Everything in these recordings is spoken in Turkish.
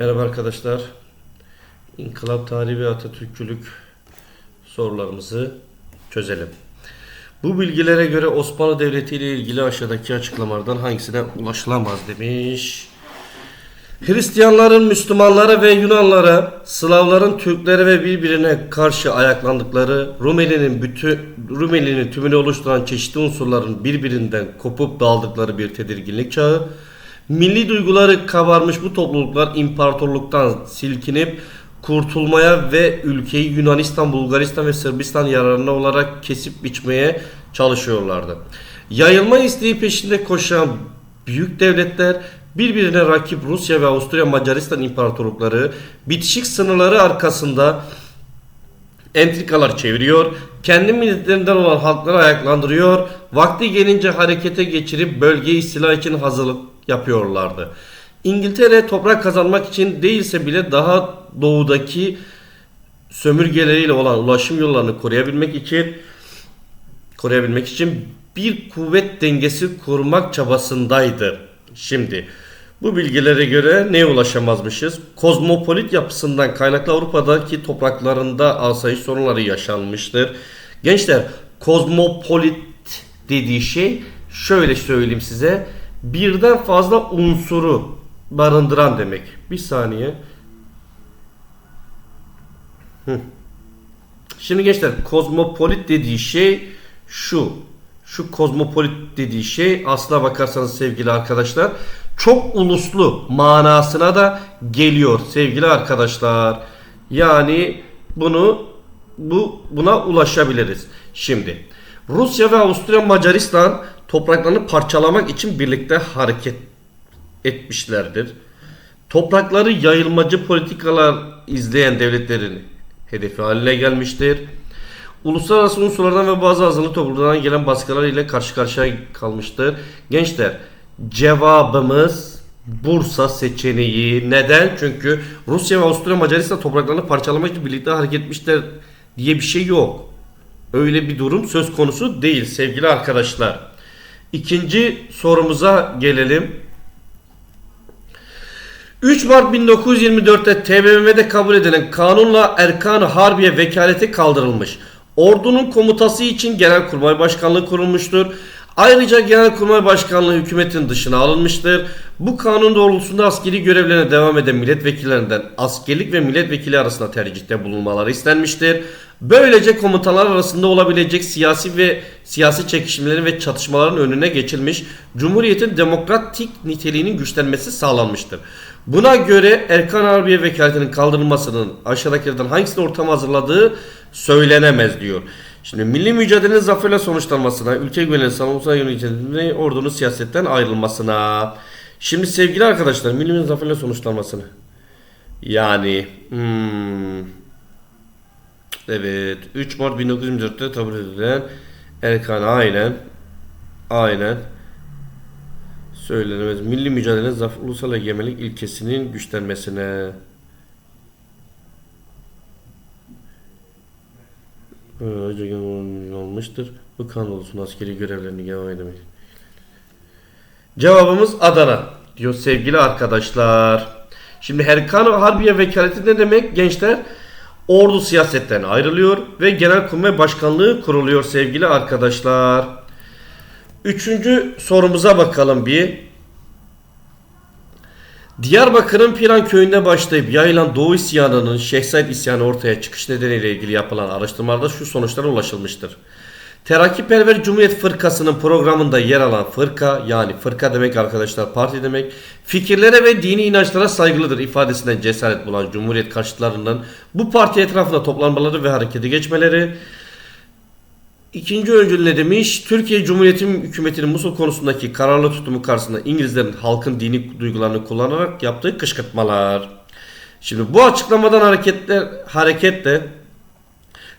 Merhaba arkadaşlar. İnkılap tarihi ve Atatürkçülük sorularımızı çözelim. Bu bilgilere göre Osmanlı Devleti ile ilgili aşağıdaki açıklamalardan hangisine ulaşılamaz demiş. Hristiyanların Müslümanlara ve Yunanlara, Slavların Türklere ve birbirine karşı ayaklandıkları, Rumeli'nin bütün Rumeli'nin tümünü oluşturan çeşitli unsurların birbirinden kopup dağıldıkları bir tedirginlik çağı, milli duyguları kabarmış bu topluluklar imparatorluktan silkinip kurtulmaya ve ülkeyi Yunanistan, Bulgaristan ve Sırbistan yararına olarak kesip biçmeye çalışıyorlardı. Yayılma isteği peşinde koşan büyük devletler birbirine rakip Rusya ve Avusturya Macaristan imparatorlukları bitişik sınırları arkasında entrikalar çeviriyor, kendi milletlerinden olan halkları ayaklandırıyor, vakti gelince harekete geçirip bölgeyi istila için hazırlık yapıyorlardı. İngiltere toprak kazanmak için değilse bile daha doğudaki sömürgeleriyle olan ulaşım yollarını koruyabilmek için koruyabilmek için bir kuvvet dengesi kurmak çabasındaydı. Şimdi bu bilgilere göre neye ulaşamazmışız? Kozmopolit yapısından kaynaklı Avrupa'daki topraklarında asayiş sorunları yaşanmıştır. Gençler kozmopolit dediği şey şöyle söyleyeyim size birden fazla unsuru barındıran demek. Bir saniye. Şimdi gençler kozmopolit dediği şey şu. Şu kozmopolit dediği şey aslına bakarsanız sevgili arkadaşlar çok uluslu manasına da geliyor sevgili arkadaşlar. Yani bunu bu buna ulaşabiliriz. Şimdi Rusya ve Avusturya Macaristan topraklarını parçalamak için birlikte hareket etmişlerdir. Toprakları yayılmacı politikalar izleyen devletlerin hedefi haline gelmiştir. Uluslararası unsurlardan ve bazı azınlık topluluklardan gelen baskılar ile karşı karşıya kalmıştır. Gençler cevabımız Bursa seçeneği. Neden? Çünkü Rusya ve Avusturya Macaristan topraklarını parçalamak için birlikte hareket etmişler diye bir şey yok. Öyle bir durum söz konusu değil sevgili arkadaşlar. İkinci sorumuza gelelim. 3 Mart 1924'te TBMM'de kabul edilen kanunla Erkan-ı Harbiye vekaleti kaldırılmış. Ordunun komutası için Genelkurmay Başkanlığı kurulmuştur. Ayrıca Genelkurmay Başkanlığı hükümetin dışına alınmıştır. Bu kanun doğrultusunda askeri görevlerine devam eden milletvekillerinden askerlik ve milletvekili arasında tercihte bulunmaları istenmiştir. Böylece komutanlar arasında olabilecek siyasi ve siyasi çekişmelerin ve çatışmaların önüne geçilmiş, Cumhuriyet'in demokratik niteliğinin güçlenmesi sağlanmıştır. Buna göre Erkan Harbiye vekaletinin kaldırılmasının aşağıdakilerden hangisini ortama hazırladığı söylenemez diyor. Şimdi milli mücadelenin zaferle sonuçlanmasına, ülke güvenliğinin savunmasına yönelik ordunun siyasetten ayrılmasına. Şimdi sevgili arkadaşlar milli mücadelenin zaferle sonuçlanmasını. Yani hmm, evet 3 Mart 1924'te kabul edilen Erkan aynen aynen söylenemez. Milli mücadelenin zafer, ulusal egemenlik ilkesinin güçlenmesine. Önce olmuştur. Bu kanun olsun askeri görevlerini devam edemek. Cevabımız Adana diyor sevgili arkadaşlar. Şimdi Erkan Harbiye vekaleti ne demek gençler? Ordu siyasetten ayrılıyor ve Genelkurmay Başkanlığı kuruluyor sevgili arkadaşlar. Üçüncü sorumuza bakalım bir. Diyarbakır'ın Piran köyünde başlayıp yayılan Doğu isyanının Şehzait isyanı ortaya çıkış nedeniyle ilgili yapılan araştırmalarda şu sonuçlara ulaşılmıştır. Terakkiperver Cumhuriyet Fırkası'nın programında yer alan fırka yani fırka demek arkadaşlar parti demek fikirlere ve dini inançlara saygılıdır ifadesinden cesaret bulan Cumhuriyet karşıtlarından bu parti etrafında toplanmaları ve harekete geçmeleri İkinci öncül ne demiş? Türkiye Cumhuriyeti hükümetinin Musul konusundaki kararlı tutumu karşısında İngilizlerin halkın dini duygularını kullanarak yaptığı kışkırtmalar. Şimdi bu açıklamadan hareketler hareketle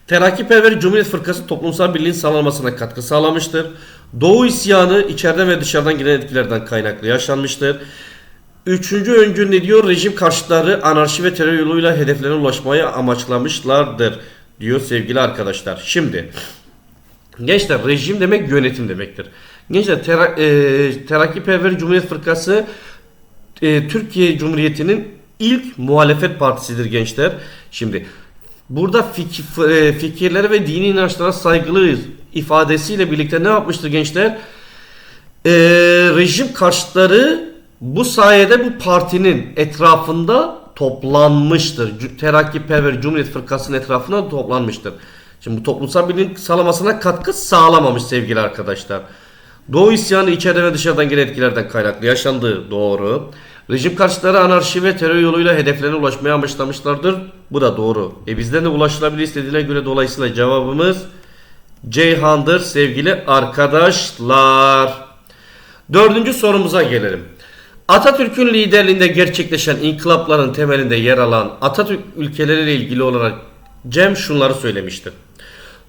Terakkiperver Cumhuriyet Fırkası toplumsal birliğin sağlanmasına katkı sağlamıştır. Doğu isyanı içeriden ve dışarıdan gelen etkilerden kaynaklı yaşanmıştır. Üçüncü öncül ne diyor? Rejim karşıtları anarşi ve terör yoluyla hedeflerine ulaşmaya amaçlamışlardır diyor sevgili arkadaşlar. Şimdi Gençler rejim demek yönetim demektir. Gençler tera, e, Terakkiperver Cumhuriyet Fırkası e, Türkiye Cumhuriyeti'nin ilk muhalefet partisidir gençler. Şimdi burada fikir, e, fikirlere ve dini inançlara saygılıyız ifadesiyle birlikte ne yapmıştır gençler? Ee, rejim karşıtları bu sayede bu partinin etrafında toplanmıştır. Terakkiperver Cumhuriyet Fırkası'nın etrafına toplanmıştır. Şimdi bu toplumsal birliğin sağlamasına katkı sağlamamış sevgili arkadaşlar. Doğu isyanı içeride ve dışarıdan gelen etkilerden kaynaklı yaşandığı doğru. Rejim karşıtları anarşi ve terör yoluyla hedeflerine ulaşmaya amaçlamışlardır. Bu da doğru. E bizden de ulaşılabilir istediğine göre dolayısıyla cevabımız Ceyhan'dır sevgili arkadaşlar. Dördüncü sorumuza gelelim. Atatürk'ün liderliğinde gerçekleşen inkılapların temelinde yer alan Atatürk ülkeleriyle ilgili olarak Cem şunları söylemiştir.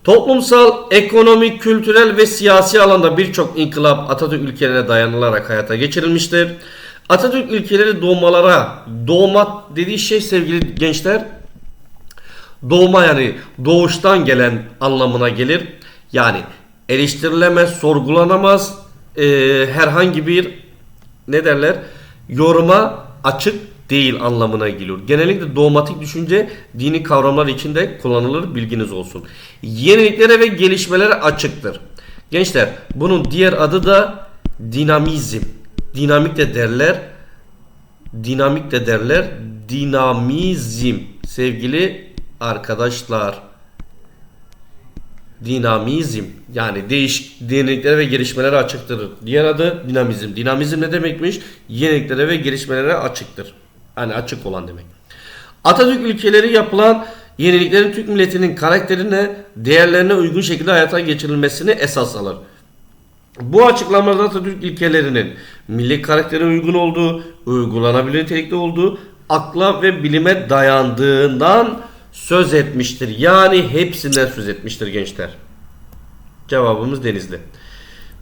Toplumsal, ekonomik, kültürel ve siyasi alanda birçok inkılap Atatürk ülkelerine dayanılarak hayata geçirilmiştir. Atatürk ülkeleri doğmalara, doğma dediği şey sevgili gençler, doğma yani doğuştan gelen anlamına gelir. Yani eleştirilemez, sorgulanamaz e, herhangi bir ne derler yoruma açık değil anlamına geliyor. Genellikle dogmatik düşünce dini kavramlar içinde kullanılır bilginiz olsun. Yeniliklere ve gelişmelere açıktır. Gençler bunun diğer adı da dinamizm. Dinamik de derler. Dinamik de derler. Dinamizm sevgili arkadaşlar dinamizm yani değiş yeniliklere ve gelişmelere açıktır. Diğer adı dinamizm. Dinamizm ne demekmiş? Yeniliklere ve gelişmelere açıktır. Yani açık olan demek. Atatürk ülkeleri yapılan yeniliklerin Türk milletinin karakterine, değerlerine uygun şekilde hayata geçirilmesini esas alır. Bu açıklamalarda Atatürk ilkelerinin milli karaktere uygun olduğu, uygulanabilir nitelikte olduğu, akla ve bilime dayandığından söz etmiştir. Yani hepsinden söz etmiştir gençler. Cevabımız Denizli.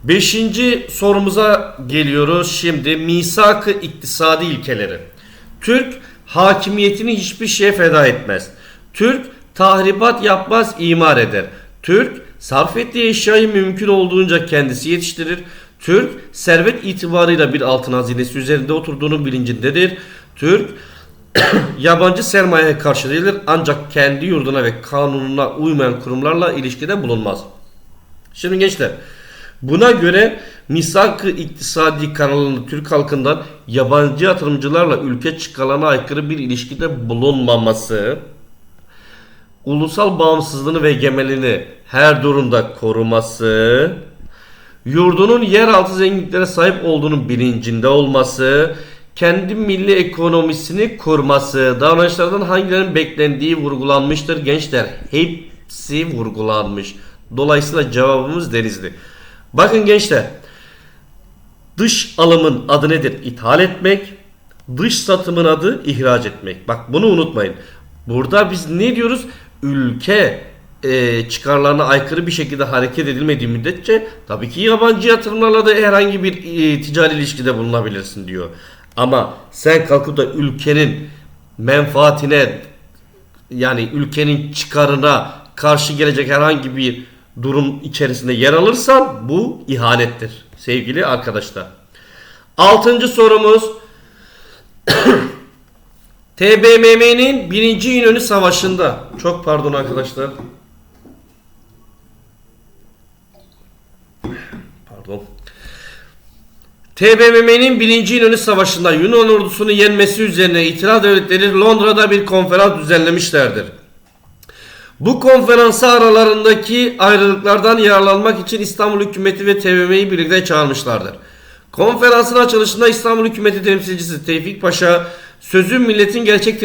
Beşinci sorumuza geliyoruz. Şimdi misak-ı iktisadi ilkeleri. Türk hakimiyetini hiçbir şeye feda etmez. Türk tahribat yapmaz, imar eder. Türk sarf ettiği eşyayı mümkün olduğunca kendisi yetiştirir. Türk servet itibarıyla bir altın hazinesi üzerinde oturduğunun bilincindedir. Türk yabancı sermayeye karşı değildir ancak kendi yurduna ve kanununa uymayan kurumlarla ilişkide bulunmaz. Şimdi gençler buna göre misak-ı iktisadi kanalında Türk halkından yabancı yatırımcılarla ülke çıkarlarına aykırı bir ilişkide bulunmaması, ulusal bağımsızlığını ve egemenliğini her durumda koruması, yurdunun yeraltı zenginliklere sahip olduğunun bilincinde olması, kendi milli ekonomisini kurması, davranışlardan hangilerinin beklendiği vurgulanmıştır gençler. Hepsi vurgulanmış. Dolayısıyla cevabımız denizli. Bakın gençler, dış alımın adı nedir? İthal etmek. Dış satımın adı ihraç etmek. Bak bunu unutmayın. Burada biz ne diyoruz? Ülke e, çıkarlarına aykırı bir şekilde hareket edilmediği müddetçe tabii ki yabancı yatırımlarla da herhangi bir e, ticari ilişkide bulunabilirsin diyor. Ama sen kalkıp da ülkenin menfaatine yani ülkenin çıkarına karşı gelecek herhangi bir durum içerisinde yer alırsan bu ihanettir sevgili arkadaşlar. Altıncı sorumuz TBMM'nin birinci İnönü Savaşı'nda çok pardon arkadaşlar pardon TBMM'nin 1. İnönü Savaşı'nda Yunan ordusunu yenmesi üzerine itiraz devletleri Londra'da bir konferans düzenlemişlerdir. Bu konferansa aralarındaki ayrılıklardan yararlanmak için İstanbul hükümeti ve TBMM'yi birlikte çağırmışlardır. Konferansın açılışında İstanbul hükümeti temsilcisi Tevfik Paşa sözü milletin gerçek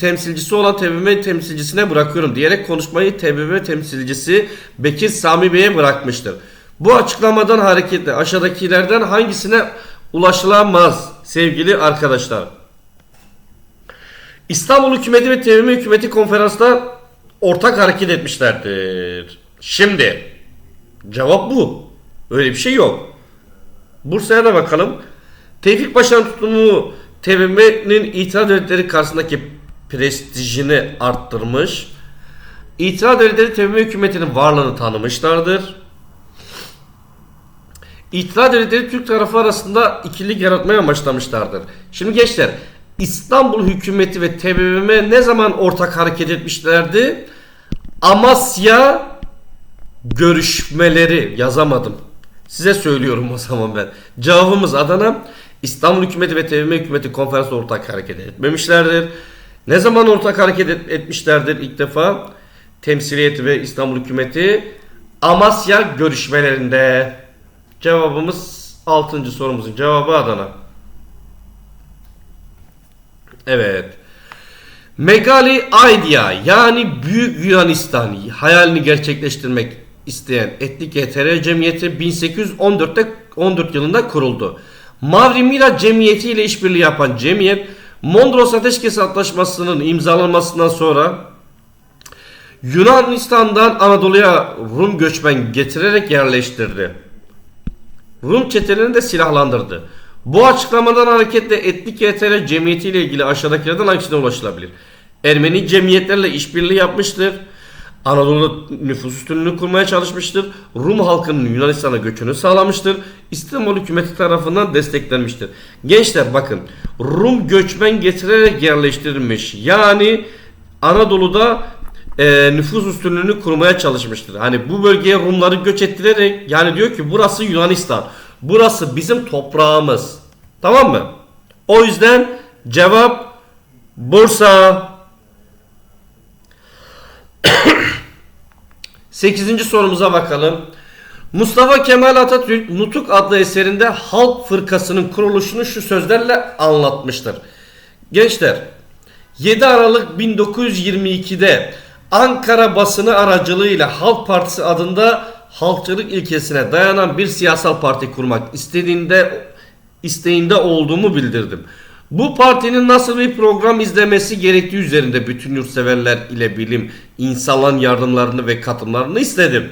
temsilcisi- olan TBMM temsilcisine bırakıyorum diyerek konuşmayı TBMM temsilcisi Bekir Sami Bey'e bırakmıştır. Bu açıklamadan hareketle aşağıdakilerden hangisine ulaşılamaz sevgili arkadaşlar? İstanbul hükümeti ve TBMM hükümeti konferansta ortak hareket etmişlerdir. Şimdi cevap bu. Öyle bir şey yok. Bursa'ya da bakalım. Tevfik Paşa'nın tutumu TBMM'nin itiraz devletleri karşısındaki prestijini arttırmış. İtiraz devletleri TBMM hükümetinin varlığını tanımışlardır. İtiraz devletleri Türk tarafı arasında ikilik yaratmaya amaçlamışlardır. Şimdi gençler İstanbul hükümeti ve TBMM ne zaman ortak hareket etmişlerdi? Amasya görüşmeleri yazamadım. Size söylüyorum o zaman ben. Cevabımız Adana. İstanbul hükümeti ve TBMM hükümeti konferans ortak hareket etmemişlerdir. Ne zaman ortak hareket et- etmişlerdir ilk defa? Temsiliyeti ve İstanbul hükümeti Amasya görüşmelerinde. Cevabımız 6. sorumuzun cevabı Adana. Evet. Megali Idea yani Büyük Yunanistan hayalini gerçekleştirmek isteyen etnik HTR cemiyeti 1814'te 14 yılında kuruldu. Mavri Mira cemiyeti ile işbirliği yapan cemiyet Mondros Ateşkes Antlaşması'nın imzalanmasından sonra Yunanistan'dan Anadolu'ya Rum göçmen getirerek yerleştirdi. Rum çetelerini de silahlandırdı. Bu açıklamadan hareketle etnik YTR cemiyeti ile ilgili aşağıdakilerden hangisine ulaşılabilir? Ermeni cemiyetlerle işbirliği yapmıştır. Anadolu nüfus üstünlüğünü kurmaya çalışmıştır. Rum halkının Yunanistan'a göçünü sağlamıştır. İstanbul hükümeti tarafından desteklenmiştir. Gençler bakın Rum göçmen getirerek yerleştirilmiş. Yani Anadolu'da e, nüfus üstünlüğünü kurmaya çalışmıştır. Hani bu bölgeye Rumları göç ettirerek yani diyor ki burası Yunanistan. Burası bizim toprağımız. Tamam mı? O yüzden cevap Bursa. 8. sorumuza bakalım. Mustafa Kemal Atatürk Nutuk adlı eserinde Halk Fırkası'nın kuruluşunu şu sözlerle anlatmıştır. Gençler 7 Aralık 1922'de Ankara basını aracılığıyla Halk Partisi adında halkçılık ilkesine dayanan bir siyasal parti kurmak istediğinde isteğinde olduğumu bildirdim. Bu partinin nasıl bir program izlemesi gerektiği üzerinde bütün yurtseverler ile bilim insanların yardımlarını ve katılımlarını istedim.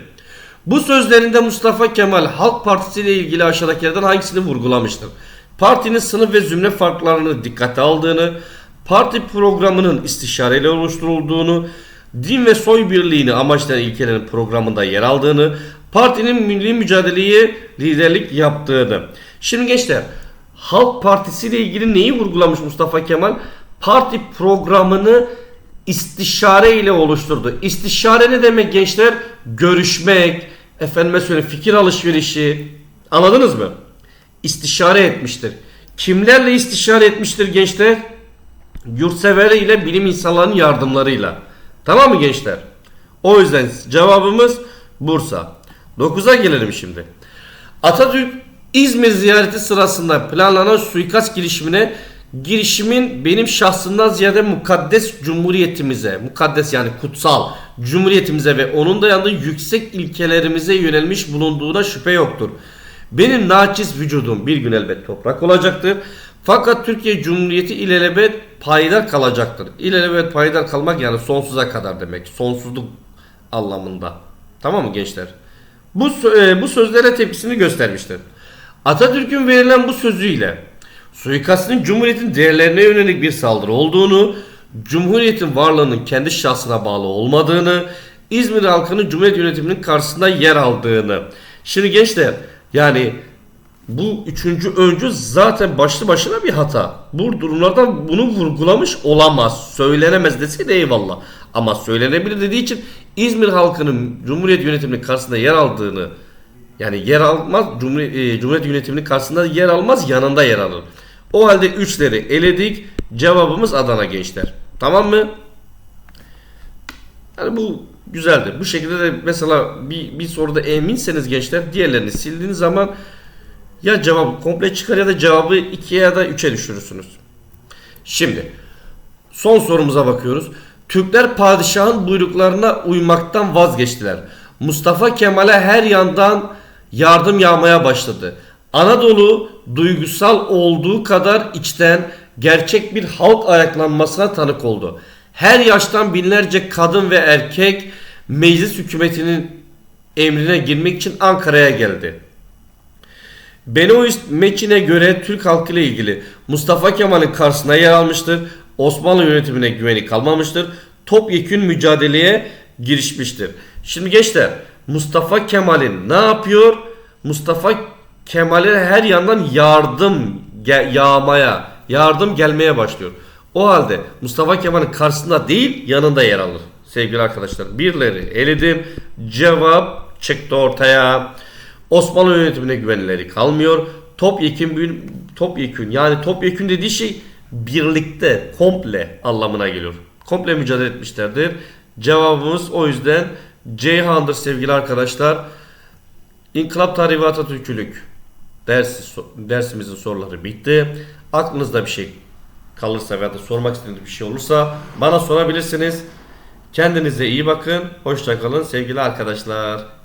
Bu sözlerinde Mustafa Kemal Halk Partisi ile ilgili aşağıdakilerden hangisini vurgulamıştır? Partinin sınıf ve zümre farklarını dikkate aldığını, parti programının istişareyle oluşturulduğunu, din ve soy birliğini amaçlayan ilkelerin programında yer aldığını, partinin milli mücadeleye liderlik yaptığını. Şimdi gençler, Halk Partisi ile ilgili neyi vurgulamış Mustafa Kemal? Parti programını istişare ile oluşturdu. İstişare ne demek gençler? Görüşmek, efendime söyleyeyim fikir alışverişi. Anladınız mı? İstişare etmiştir. Kimlerle istişare etmiştir gençler? Yurtsever ile bilim insanlarının yardımlarıyla. Tamam mı gençler? O yüzden cevabımız Bursa. 9'a gelelim şimdi. Atatürk İzmir ziyareti sırasında planlanan suikast girişimine girişimin benim şahsından ziyade mukaddes cumhuriyetimize, mukaddes yani kutsal cumhuriyetimize ve onun dayandığı yüksek ilkelerimize yönelmiş bulunduğuna şüphe yoktur. Benim naçiz vücudum bir gün elbet toprak olacaktır. Fakat Türkiye Cumhuriyeti ilelebet payidar kalacaktır. İlelebet payidar kalmak yani sonsuza kadar demek. Sonsuzluk anlamında. Tamam mı gençler? Bu, e, bu sözlere tepkisini göstermiştir. Atatürk'ün verilen bu sözüyle suikastın Cumhuriyet'in değerlerine yönelik bir saldırı olduğunu, Cumhuriyet'in varlığının kendi şahsına bağlı olmadığını, İzmir halkının Cumhuriyet yönetiminin karşısında yer aldığını. Şimdi gençler yani bu üçüncü öncü zaten başlı başına bir hata. Bu durumlardan bunu vurgulamış olamaz. Söylenemez deseydi eyvallah. Ama söylenebilir dediği için İzmir halkının Cumhuriyet yönetiminin karşısında yer aldığını yani yer almaz Cumhuriyet, e, Cumhuriyet yönetiminin karşısında yer almaz yanında yer alır. O halde üçleri eledik. Cevabımız Adana gençler. Tamam mı? Yani bu güzeldir. Bu şekilde de mesela bir, bir soruda eminseniz gençler diğerlerini sildiğiniz zaman ya cevap komple çıkar ya da cevabı 2'ye ya da 3'e düşürürsünüz. Şimdi son sorumuza bakıyoruz. Türkler padişahın buyruklarına uymaktan vazgeçtiler. Mustafa Kemal'e her yandan yardım yağmaya başladı. Anadolu duygusal olduğu kadar içten gerçek bir halk ayaklanmasına tanık oldu. Her yaştan binlerce kadın ve erkek meclis hükümetinin emrine girmek için Ankara'ya geldi. Benoist Meçin'e göre Türk halkı ile ilgili Mustafa Kemal'in karşısına yer almıştır. Osmanlı yönetimine güveni kalmamıştır. Topyekün mücadeleye girişmiştir. Şimdi gençler Mustafa Kemal'in ne yapıyor? Mustafa Kemal'e her yandan yardım yağmaya yardım gelmeye başlıyor. O halde Mustafa Kemal'in karşısında değil yanında yer alır. Sevgili arkadaşlar birileri eledim. Cevap çıktı ortaya. Osmanlı yönetimine güvenleri kalmıyor. Topyekün topyekün yani topyekün dediği şey birlikte komple anlamına geliyor. Komple mücadele etmişlerdir. Cevabımız o yüzden Ceyhan'dır sevgili arkadaşlar. İnkılap Tarihi ve Atatürkçülük dersi, dersimizin soruları bitti. Aklınızda bir şey kalırsa veya da sormak istediğiniz bir şey olursa bana sorabilirsiniz. Kendinize iyi bakın. Hoşçakalın sevgili arkadaşlar.